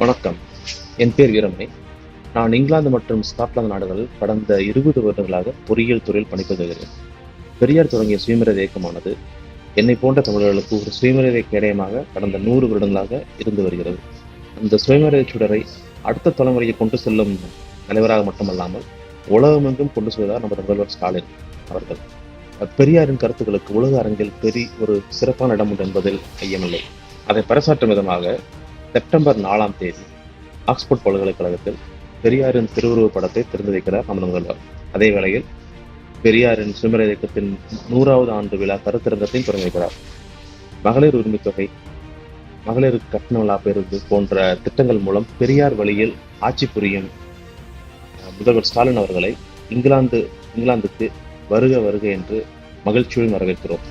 வணக்கம். என் பேர் வீரமணி. நான் இங்கிலாந்து மற்றும் ஸ்காட்லாந்து நாடுகளில் கடந்த இருபது வருடங்களாக பொறியியல் துறையில் பணிபுரிகிறேன் பெரியார் தொடங்கிய சுயமரியாதை இயக்கமானது என்னை போன்ற தமிழர்களுக்கு ஒரு சுயமரியாதை கேடயமாக கடந்த நூறு வருடங்களாக இருந்து வருகிறது. அந்த சுயமரியாதை சுடரை அடுத்த தலைமுறையை கொண்டு செல்லும் தலைவராக மட்டுமல்லாமல் உலகமெங்கும் கொண்டு செல்வதார் நமது முதல்வர் ஸ்டாலின் அவர்கள். பெரியாரின் கருத்துக்களுக்கு உலக அரங்கில் பெரிய ஒரு சிறப்பான இடம் உண்டு என்பதில் ஐயமில்லை. அதை பறைசாற்றும் விதமாக செப்டம்பர் நாலாம் தேதி ஆக்ஸ்போர்ட் பல்கலைக்கழகத்தில் பெரியாரின் திருவுருவப் படத்தை திறந்து வைக்கிறார் நமது முதல்வர் அதே வேளையில் பெரியாரின் சுமர இயக்கத்தின் நூறாவது ஆண்டு விழா கருத்தரங்கத்தையும் தொடங்கி வைக்கிறார். மகளிர் உரிமைத்தொகை மகளிர் கட்டண விழா பேருந்து போன்ற திட்டங்கள் மூலம் பெரியார் வழியில் ஆட்சி புரியும் முதல்வர் ஸ்டாலின் அவர்களை இங்கிலாந்து இங்கிலாந்துக்கு வருக வருக என்று மகிழ்ச்சியுடன் வரவேற்கிறோம்.